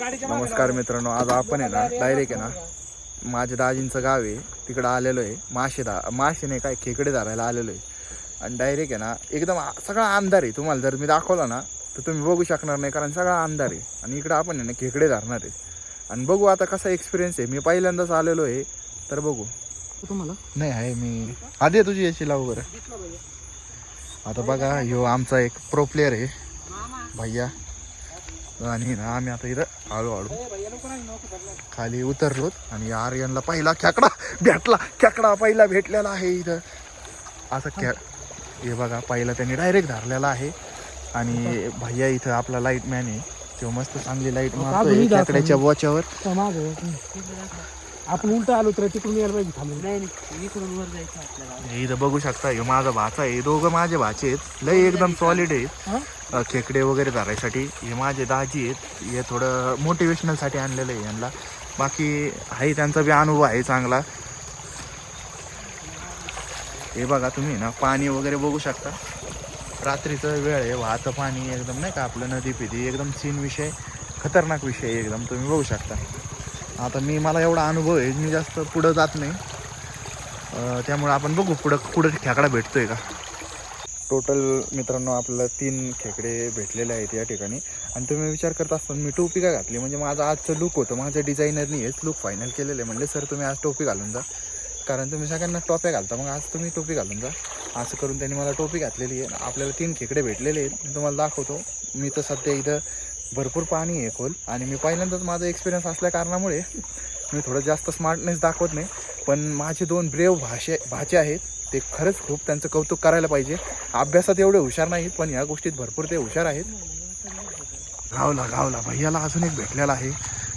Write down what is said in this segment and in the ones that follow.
नमस्कार मित्रांनो आज आपण आहे ना डायरेक्ट आहे ना माझ्या दाजींचं गाव आहे तिकडं आलेलो आहे मासे दा मासे नाही काय खेकडे धरायला आलेलो आहे. आणि डायरेक्ट आहे ना एकदम सगळा अंधार आहे. तुम्हाला जर मी दाखवला ना तर तुम्ही बघू शकणार नाही कारण सगळा अंधार आहे. आणि इकडं आपण आहे ना खेकडे धरणार आहे. आणि बघू आता कसा एक्सपिरियन्स आहे. मी पहिल्यांदाच आलेलो आहे तर बघू. तुम्हाला? नाही आहे मी. आधी तुझी याची लावू बरं. आता बघा ह्यो आमचा एक प्रो प्लेअर आहे. भैया. आणि ना आम्ही आता इथं हळूहळू खाली उतरलोत आणि आर्यनला पहिला खेकडा भेटला. खेकडा पहिला भेटलेला आहे इथं. असं खे हे बघा पहिला त्यांनी डायरेक्ट धरलेला आहे. आणि भैया इथं आपला लाइट मॅन आहे. तो मस्त चांगली लाइट मारतोय. खेकड्याच्या मागं आपण उलट आलो तर तिकडून यायला पाहिजे थांबून नाही इकडून वर जायचं आपल्याला. हे इथं बघू शकता हे माझा भाचा आहे. दोघं माझे भाचे आहेत. लय एकदम सॉलिड आहेत. हा? अ, खेकडे वगैरे धरायसाठी. हे माझे दाजी आहेत. हे थोडं मोटिवेशनलसाठी आणलेलं आहे यांना. बाकी आहे त्यांचा बी अनुभव आहे चांगला. हे बघा तुम्ही ना पाणी वगैरे बघू शकता. रात्रीचं वेळ आहे वाहतं पाणी एकदम नाही का? आपलं नदी पिदी एकदम सीन विषय. खतरनाक विषय आहे एकदम. तुम्ही बघू शकता. आता मी मला एवढा अनुभव आहे मी जास्त पुढं जात नाही. त्यामुळे आपण बघू पुढं पुढं खेकडा भेटतोय का? टोटल मित्रांनो आपल्याला तीन खेकडे भेटलेले आहेत या ठिकाणी. आणि तुम्ही विचार करत असताना मी टोपी का घातली? म्हणजे माझं आजचं लुक होतं माझ्या डिझायनरनी हेच लुक फायनल केलेलं आहे. म्हणले सर तुम्ही आज टोपी घालून जा. कारण तुम्ही सगळ्यांना टोप्या घालता मग आज तुम्ही टोपी घालून जा. असं करून त्यांनी मला टोपी घातलेली आहे. आपल्याला तीन खेकडे भेटलेले आहेत. मी तुम्हाला दाखवतो. मी तर सध्या इथं भरपूर पाणी आहे खोल. आणि मी पहिल्यांदाच माझा एक्सपिरियन्स असल्या कारणामुळे मी थोडं जास्त स्मार्टनेस दाखवत नाही. पण माझे दोन ब्रेव भाषे भाचे आहेत. ते खरंच खूप त्यांचं कौतुक करायला पाहिजे. अभ्यासात एवढे हुशार नाहीत पण या गोष्टीत भरपूर ते हुशार आहेत. गावला गावला. भैयाला अजून एक भेटलेला आहे.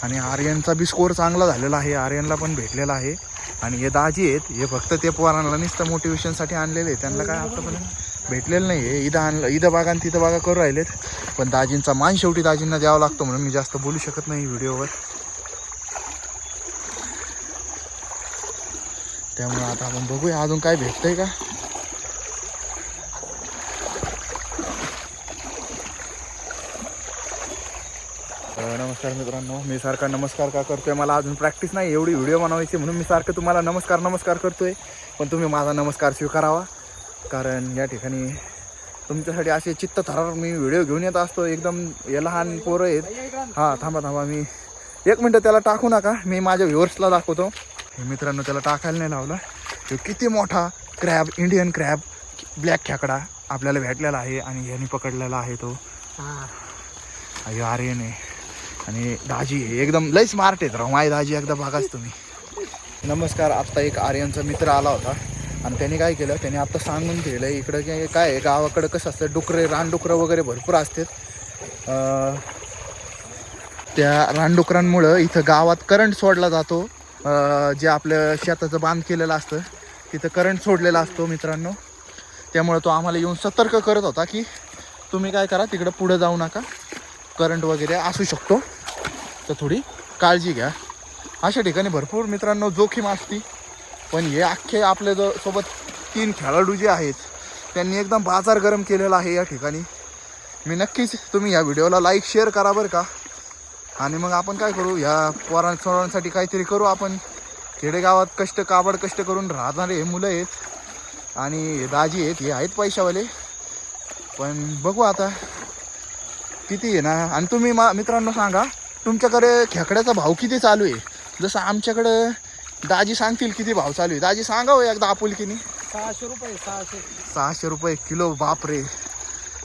आणि आर्यनचा बी स्कोअर चांगला झालेला आहे. आर्यनला पण भेटलेला आहे. आणि हे दाजी आहेत. हे फक्त ते पोरांना नुसतं मोटिवेशनसाठी आणलेले आहेत. त्यांना काय आतापर्यंत भेटलेलं नाही आहे इथं आणलं इथं बागा आणि तिथं बागा करू राहिलेत. पण दाजींचा मान शेवटी दाजींना द्यावा लागतो म्हणून मी जास्त बोलू शकत नाही व्हिडिओवर. त्यामुळे आता आपण बघूया अजून काय भेटतंय का? नमस्कार मित्रांनो. मी सारखा नमस्कार का करतोय? मला अजून प्रॅक्टिस नाही एवढी व्हिडिओ बनवायची म्हणून मी सारखं तुम्हाला नमस्कार नमस्कार करतोय. पण तुम्ही माझा नमस्कार स्वीकारावा. कारण या ठिकाणी तुमच्यासाठी असे चित्त थरार मी व्हिडिओ घेऊन येत असतो. एकदम हे लहान पोरं आहेत. हां थांबा थांबा. मी एक मिनटं त्याला टाकू नका. मी माझ्या व्ह्युअर्सला दाखवतो. हे मित्रांनो त्याला टाकायला नाही लावलं. तो किती मोठा क्रॅब इंडियन क्रॅब ब्लॅक खेकडा आपल्याला भेटलेला आहे आणि यांनी पकडलेला आहे तो. अयो आर्यन आहे आणि दाजी आहे एकदम लय स्मार्ट आहेत राव. माय दाजी एकदा बघाच तुम्ही. नमस्कार. आत्ता एक आर्यनचा मित्र आला होता. आणि त्याने काय केलं? त्याने आत्ता सांगून दिलं इकडं काय काय आहे गावाकडं कसं असतं डुकरे रानडुकरं वगैरे भरपूर असतात. त्या रानडुकरांमुळं इथं गावात करंट सोडला जातो. जे आपलं शेताचं बांध केलेलं असतं तिथं करंट सोडलेला असतो मित्रांनो. त्यामुळं तो आम्हाला येऊन सतर्क करत होता की तुम्ही काय करा तिकडं पुढं जाऊ नका. करंट वगैरे असू शकतो. तर थोडी काळजी घ्या. अशा ठिकाणी भरपूर मित्रांनो जोखीम असती. पण हे अख्खे आपल्या जो सोबत तीन खेळाडू जे आहेत त्यांनी एकदम बाजार गरम केलेला आहे या ठिकाणी. मी नक्कीच तुम्ही या व्हिडिओला लाईक शेअर करा बरं का. आणि मग आपण काय करू ह्या पोरां सोरांसाठी काहीतरी करू आपण. खेडेगावात कष्ट काबड कष्ट करून राहणारे हे मुलं आहेत. आणि हे दाजी आहेत हे आहेत पैशावाले. पण बघू आता किती आहे ना. आणि तुम्ही मा मित्रांनो सांगा तुमच्याकडे खेकड्याचा भाव किती चालू आहे? जसं आमच्याकडं दाजी सांगतील किती भाव चालू आहे. दाजी सांगा हो एकदा आपुलकीनी. सहाशे रुपये सहाशे. सहाशे रुपये किलो बापरे.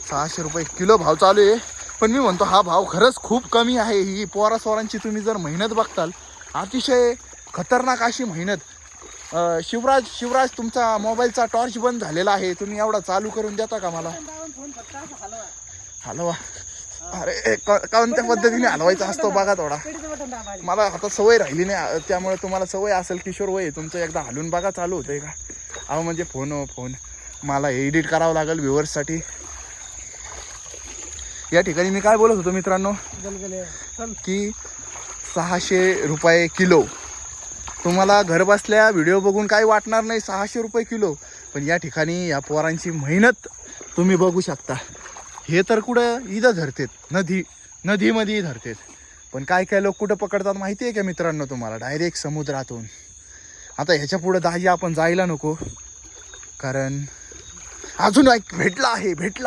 सहाशे रुपये किलो भाव चालू आहे. पण मी म्हणतो हा भाव खरंच खूप कमी आहे. ही पोरा सोरांची तुम्ही जर मेहनत बघताल अतिशय खतरनाक अशी मेहनत. शिवराज शिवराज तुमचा मोबाईलचा टॉर्च बंद झालेला आहे. तुम्ही एवढा चालू करून देता का मला? हलवा. अरे कोणत्या पद्धतीने हलवायचा असतो बघा थोडा. मला आता सवय राहिली नाही त्यामुळे तुम्हाला सवय असेल किशोर वय. तुमचं एकदा हलून बघा चालू होतंय का? अहो म्हणजे फोन फोन. मला एडिट करावं लागेल व्ह्युअर्ससाठी. या ठिकाणी मी काय बोलत होतो मित्रांनो? की सहाशे रुपये किलो. तुम्हाला घर बसल्या व्हिडिओ बघून काही वाटणार नाही सहाशे रुपये किलो. पण या ठिकाणी या पोरांची मेहनत तुम्ही बघू शकता. हे तर कुठं इथं धरतेत. नदी नदीमध्येही धरतेत. पण काय काय लोक कुठं पकडतात माहिती आहे का मित्रांनो तुम्हाला? डायरेक्ट समुद्रातून. आता ह्याच्या पुढं दाजी आपण जायला नको. कारण अजून एक भेटला आहे भेटला